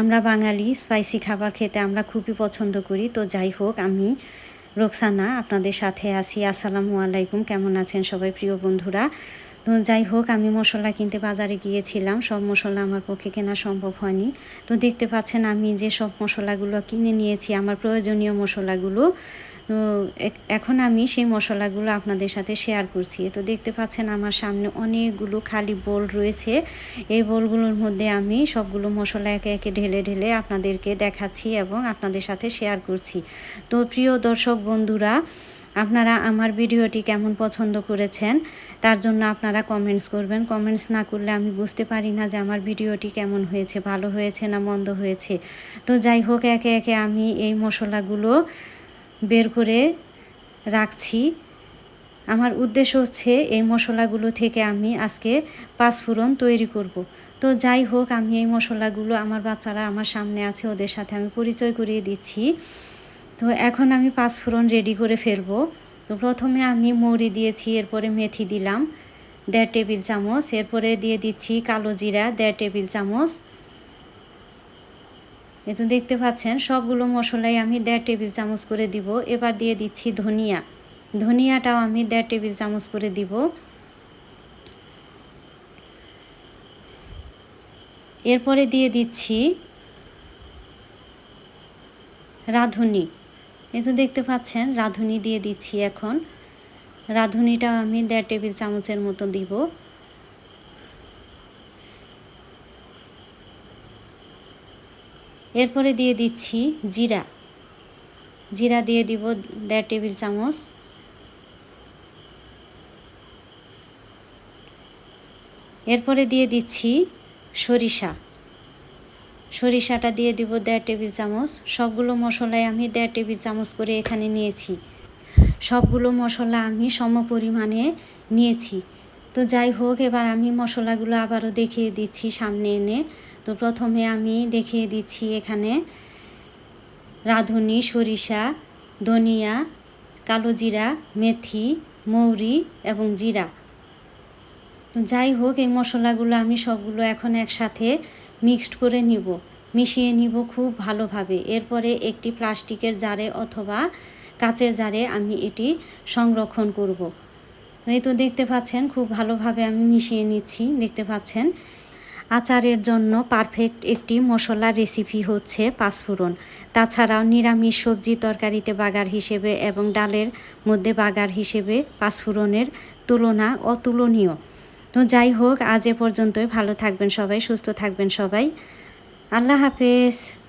আমরা বাঙালি স্পাইসি খাবার খেতে আমরা খুবই পছন্দ করি। তো যাই হোক, আমি রোকসানা আপনাদের সাথে আছি। আসসালামু আলাইকুম, কেমন আছেন সবাই প্রিয় বন্ধুরা? তো যাই হোক, আমি মশলা কিনতে বাজারে গিয়েছিলাম। সব মশলা আমার পক্ষে কেনা সম্ভব হয়নি। তো দেখতে পাচ্ছেন আমি যে সব মশলাগুলো কিনে নিয়েছি, আমার প্রয়োজনীয় মশলাগুলো এখন আমি সেই মশলাগুলো আপনাদের সাথে শেয়ার করছি। তো দেখতে পাচ্ছেন আমার সামনে অনেকগুলো খালি বোল রয়েছে। এই বোলগুলোর মধ্যে আমি সবগুলো মশলা একে একে ঢেলে ঢেলে আপনাদেরকে দেখাচ্ছি এবং আপনাদের সাথে শেয়ার করছি। তো প্রিয় দর্শক বন্ধুরা, আপনারা আমার ভিডিওটি কেমন পছন্দ করেছেন, তার জন্য আপনারা কমেন্টস করবেন। কমেন্টস না করলে আমি বুঝতে পারি না যে আমার ভিডিওটি কেমন হয়েছে, ভালো হয়েছে না মন্দ হয়েছে। তো যাই হোক, একে একে আমি এই মশলাগুলো বের করে রাখছি। আমার উদ্দেশ্য হচ্ছে এই মশলাগুলো থেকে আমি আজকে পাঁচফোড়ন তৈরি করব। তো যাই হোক, আমি এই মশলাগুলো আমার বাচ্চারা আমার সামনে আছে, ওদের সাথে আমি পরিচয় করিয়ে দিচ্ছি। তো এখন আমি পাঁচফোড়ন রেডি করে ফেলব। তো প্রথমে আমি মৌরি দিয়েছি, এরপরে মেথি দিলাম, দেড় টেবিল চামচ, এরপরে দিয়ে দিচ্ছি কালো জিরা, দেড় টেবিল চামচ। এ তো দেখতে পাচ্ছেন, সবগুলো মশলাই আমি দেড় টেবিল চামচ করে দিব। এবার দিয়ে দিচ্ছি ধনিয়া। ধনিয়াটাও আমি দেড় টেবিল চামচ করে দিব। এরপরে দিয়ে দিচ্ছি রাঁধুনি। এ তো দেখতে পাচ্ছেন, রাঁধুনি দিয়ে দিচ্ছি এখন। রাঁধুনিটাও আমি দেড় টেবিল চামচের মতো দিব। এরপরে দিয়ে দিচ্ছি জিরা। জিরা দিয়ে দিব দেড় টেবিল চামচ। এরপরে দিয়ে দিচ্ছি সরিষা। সরিষাটা দিয়ে দিব দেড় টেবিল চামচ। সবগুলো মশলাই আমি দেড় টেবিল চামচ করে এখানে নিয়েছি। সবগুলো মশলা আমি সম পরিমাণে নিয়েছি। তো যাই হোক, এবার আমি মশলাগুলো আবারও দেখিয়ে দিচ্ছি সামনে এনে। তো প্রথমে আমি দেখিয়ে দিচ্ছি এখানে রাঁধুনি, সরিষা, ধনিয়া, কালো জিরা, মেথি, মৌরি এবং জিরা। যাই হোক, এই মশলাগুলো আমি সবগুলো এখন একসাথে মিক্সড করে নিব। মিশিয়ে নিব খুব ভালোভাবে। এরপরে একটি প্লাস্টিকের জারে অথবা কাচের জারে আমি এটি সংরক্ষণ করব। এই তো দেখতে পাচ্ছেন, খুব ভালোভাবে আমি মিশিয়ে নিচ্ছি, দেখতে পাচ্ছেন। আচারের জন্য পারফেক্ট একটি মশলা রেসিপি হচ্ছে পাঁচফোড়ন। তাছাড়াও নিরামিষ সবজি তরকারিতে বাগার হিসেবে এবং ডালের মধ্যে বাগার হিসেবে পাঁচফোড়নের তুলনা অতুলনীয়। তো যাই হোক, আজ এ পর্যন্তই। ভালো থাকবেন সবাই, সুস্থ থাকবেন সবাই। আল্লাহ হাফেজ।